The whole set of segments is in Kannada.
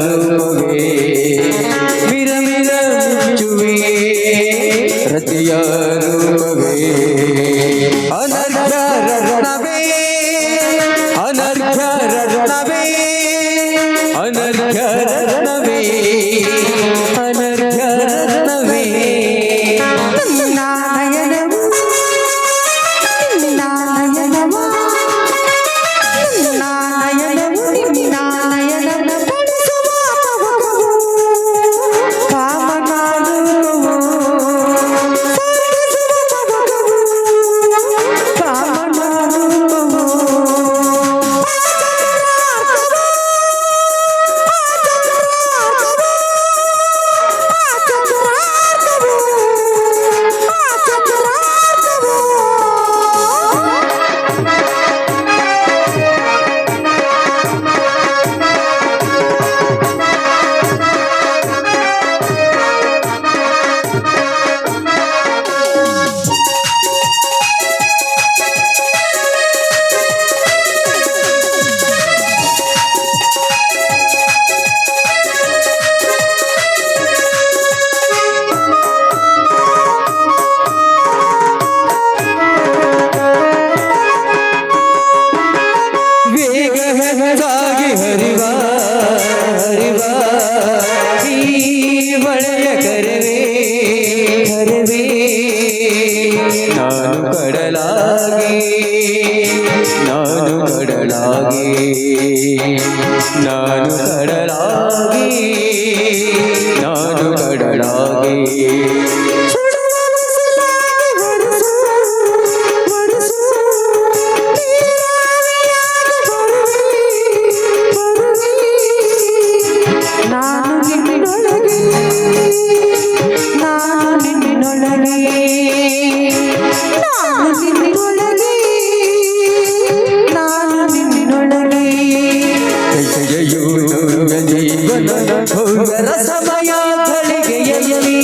കരുണവേ വിരമിലുവേ പ്രതിയരുവേ അനർഘരണവേ അനർഘരണവേ അനർഘരണവേ ನಾನು ಕಡಲಾಗಿ ನಾನು ಕಡಲಾಗಿ ನಾನು ಕಡಲಾಗಿ ನಾನು ಕಡಲಾಗಿ ಜೀವನ ಭವ್ಯರ ಸಮಯ ಘಳಿಗೆಯಲ್ಲಿ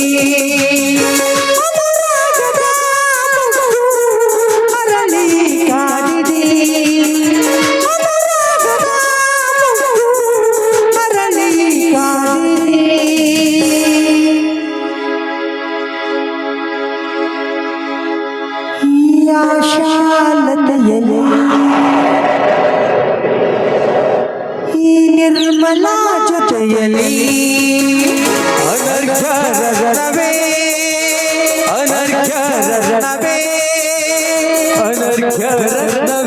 ಅರಳಿ ಕಾಡಿದೆ ಅರಳಿ ಕಾಡಿದೆ ಆಶಾಲತೆಯಲ್ಲಿ ನಿರ್ಮಲ ಜೊತೆಯಲ್ಲಿ ಅನರ್ಘ ರತ್ನವೇ ಅನರ್ಘ ರತ್ನವೇ ಅನರ್ಘ ರತ್ನವೇ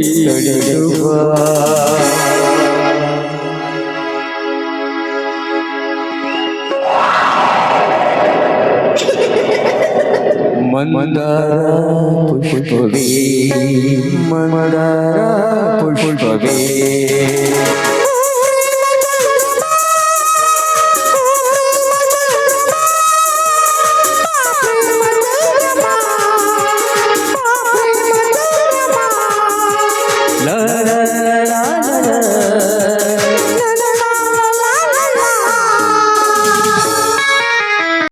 ನೀಡಿಸುವ ಮಂದಾರ ಪುಷ್ಪವೇ ಮಂದಾರ ಪುಷ್ಪವೇ